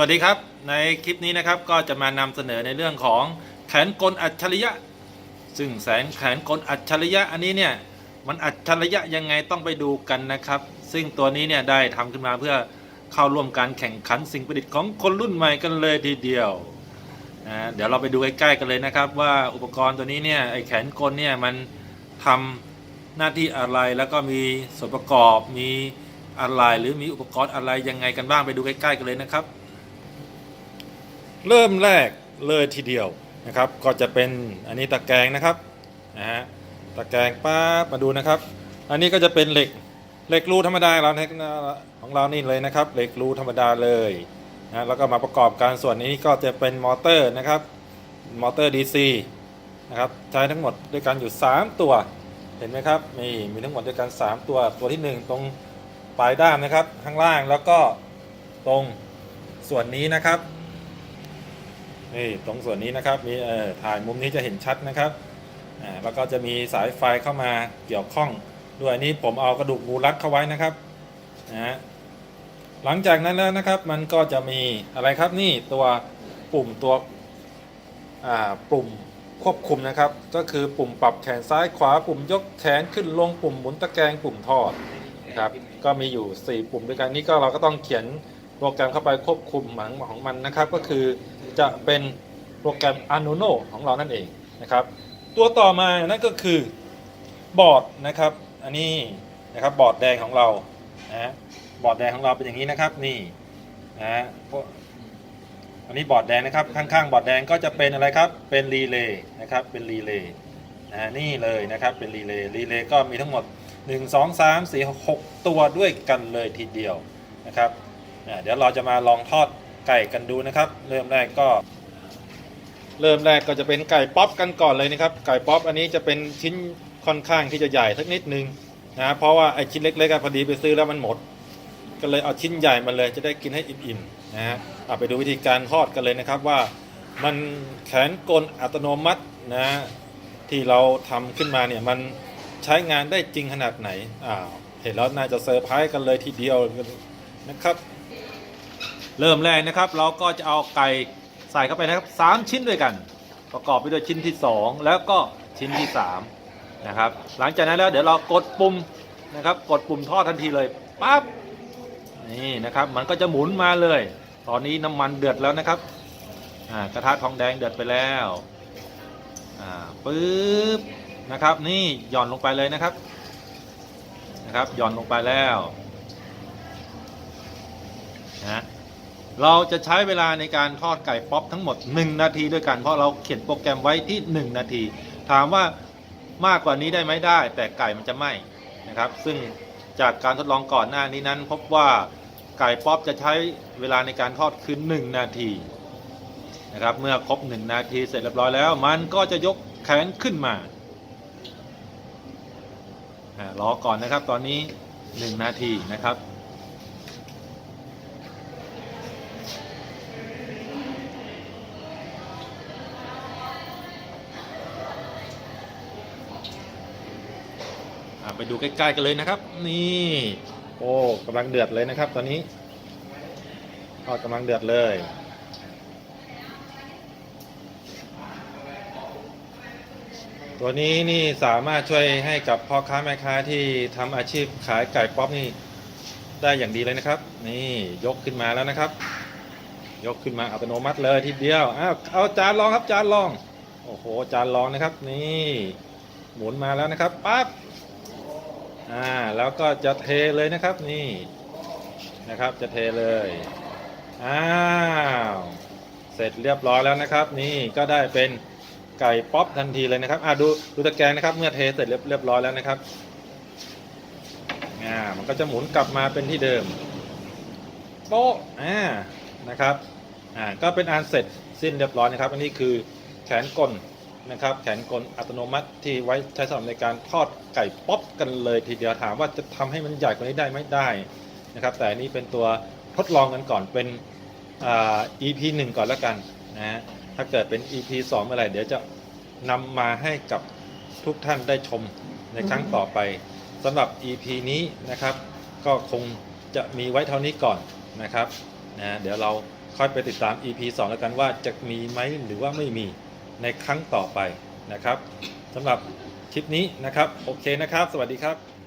สวัสดีครับ ในคลิปนี้นะครับก็จะมานำเสนอในเรื่องของแขนกลอัจฉริยะ ซึ่งแสนแขนกลอัจฉริยะอันนี้เนี่ยมันอัจฉริยะยังไงต้องไปดูกันนะครับ ซึ่งตัวนี้เนี่ยได้ทำขึ้นมาเพื่อเข้าร่วมการแข่งขันสิ่งประดิษฐ์ของคนรุ่นใหม่กันเลยทีเดียวนะเดี๋ยวเราไปดูใกล้ๆกันเลยนะครับ ว่าอุปกรณ์ตัวนี้เนี่ยไอแขนกลเนี่ยมันทำหน้าที่อะไรแล้วก็มีส่วนประกอบมีอะไรหรือมีอุปกรณ์อะไรยังไงกันบ้างไปดูใกล้ๆกันเลยนะครับ เริ่มแรกเลยทีเดียวนะครับ ก็จะเป็นอันนี้ตะแกรงนะครับนะฮะตะแกรงป้ามาดูนะครับ อันนี้ก็จะเป็นเหล็กเหล็กรูธรรมดาเราของเรานี่เลยนะครับเหล็กรูธรรมดาเลยนะแล้วก็มาประกอบการส่วนนี้ก็จะเป็นมอเตอร์นะครับมอเตอร์ DC นะครับใช้ทั้งหมดด้วยกันอยู่ 3 ตัวเห็นไหมครับนี่มีทั้งหมดด้วยกัน 3 ตัวตัวที่ 1 ตรงปลายด้ามนะครับข้างล่างแล้วก็ตรงส่วนนี้นะครับ นี่ตรงส่วนนี้นะครับมีเอ่อถ่ายมุมนี้จะเห็นชัดนะครับอ่าแล้วก็จะมีสายไฟเข้ามาเกี่ยวข้องด้วยนนี้ผมเอากระดูกงูรัดเข้าไว้นะครับนะฮะหลังจากนั้นแล้วนะครับมันก็จะมีอะไรครับนี่ตัวปุ่มตัวอ่าปุ่มควบคุมนะครับ ก็คือปุ่มปรับแขนซ้ายขวาปุ่มยกแขนขึ้นลงปุ่มหมุนตะแกรงปุ่มทอดนะครับก็มีอยู่ 4 ปุ่มด้วยกันนี่ก็เราก็ต้องเขียน โปรแกรมเข้าไปควบคุมหมังของมันนะครับ ก็คือจะเป็นโปรแกรม Arduino ของเรานั่นเองนะครับ ตัวต่อมานั่นก็คือบอร์ดนะครับ อันนี้นะครับบอร์ดแดงของเรานะฮะบอร์ดแดงของเราเป็นอย่างนี้นะครับนี่นะฮะอันนี้บอร์ดแดงนะครับข้างๆ บอร์ดแดงก็จะเป็นอะไรครับเป็นรีเลย์นะครับเป็นรีเลย์นะฮะนี่เลยนะครับเป็นรีเลย์รีเลย์ก็มีทั้งหมด 1 2 3 4 6 ตัวด้วยกันเลยทีเดียวนะครับ เดี๋ยวเราจะมาลองทอดไก่กันดูนะครับ เริ่มแรกก็ เริ่มแรกก็จะเป็นไก่ป๊อปกันก่อนเลยนะครับ ไก่ป๊อปอันนี้จะเป็นชิ้นค่อนข้างที่จะใหญ่สักนิดนึงนะเพราะว่าไอ้ชิ้นเล็กๆพอดีไปซื้อแล้วมันหมด ก็เลยเอาชิ้นใหญ่มาเลยจะได้กินให้อิ่มๆนะฮะเอาไปดูวิธีการทอดกันเลยนะครับว่ามันแขนกลอัตโนมัตินะที่เราทำขึ้นมาเนี่ยมันใช้งานได้จริงขนาดไหนอ้าวเห็นแล้วน่าจะเซอร์ไพรส์กันเลยทีเดียวนะครับ เริ่มแรกนะครับ เราก็จะเอาไก่ใส่เข้าไปนะครับสามชิ้นด้วยกัน ประกอบไปด้วยชิ้นที่ 2 แล้วก็ชิ้นที่3นะครับหลังจากนั้นแล้วเดี๋ยวเรากดปุ่มนะครับ กดปุ่มทอดทันทีเลยปั๊บนี่นะครับ มันก็จะหมุนมาเลย ตอนนี้น้ำมันเดือดแล้วนะครับอ่ากระทะทองแดงเดือดไปแล้วอ่าปึ๊บนะครับ นี่หย่อนลงไปเลยนะครับนะครับหย่อนลงไปแล้วนะ เราจะใช้เวลาในการทอดไก่ป๊อปทั้งหมด 1 นาทีด้วยกัน เพราะเราเขียนโปรแกรมไว้ที่ 1 นาที ถามว่ามากกว่านี้ได้ไหมได้ แต่ไก่มันจะไหม้นะครับ ซึ่งจากการทดลองก่อนหน้านี้นั้น พบว่าไก่ป๊อปจะใช้เวลาในการทอดคือ1นาทีนะครับเมื่อครบ 1 นาทีเสร็จเรียบร้อยแล้ว มันก็จะยกแขนขึ้นมาอ่ารอก่อนนะครับตอนนี้ 1 นาทีนะครับ ไปดูใกล้ๆกันเลยนะครับ นี่ โอ้กำลังเดือดเลยนะครับ ตอนนี้ทอดกำลังเดือดเลยตัวนี้นี่สามารถช่วยให้กับพ่อค้าแม่ค้าที่ทำอาชีพขายไก่ป๊อปนี่ได้อย่างดีเลยนะครับ นี่ยกขึ้นมาแล้วนะครับ ยกขึ้นมาอัตโนมัติเลยทีเดียวอ้าวเอาจานรองครับจานรอง โอ้โหจานรองนะครับ นี่หมุนมาแล้วนะครับปั๊บ อ่าแล้วก็จะเทเลยนะครับนี่นะครับจะเทเลยอ้าวเสร็จเรียบร้อยแล้วนะครับ นี่ก็ได้เป็นไก่ป๊อปทันทีเลยนะครับอ่าดูดูตะแกรงนะครับ เมื่อเทเสร็จเรียบเรียบร้อยแล้วนะครับอ่ามันก็จะหมุนกลับมาเป็นที่เดิมโป๊ะอ่านะครับอ่าก็เป็นอันเสร็จสิ้นเรียบร้อยนะครับ อันนี้คือแขนกล นะครับ แขนกลอัตโนมัติที่ไว้ใช้สำหรับในการทอดไก่ป๊อปกันเลยทีเดียวถามว่าจะทำให้มันใหญ่กว่านี้ได้ไหมได้นะครับ แต่นี้เป็นตัวทดลองกันก่อนเป็นอ่า EP 1ก่อนแล้วกันนะฮะถ้าเกิดเป็น EP 2เมื่อไหร่เดี๋ยวจะนำมาให้กับทุกท่านได้ชมในครั้งต่อไปสำหรับ EP นี้นะครับ ก็คงจะมีไว้เท่านี้ก่อนนะครับนะเดี๋ยวเราค่อยไปติดตาม EP 2 แล้วกันว่าจะมีไหมหรือว่าไม่มี ในครั้งต่อไปนะครับสำหรับคลิปนี้นะครับ โอเคนะครับ สวัสดีครับ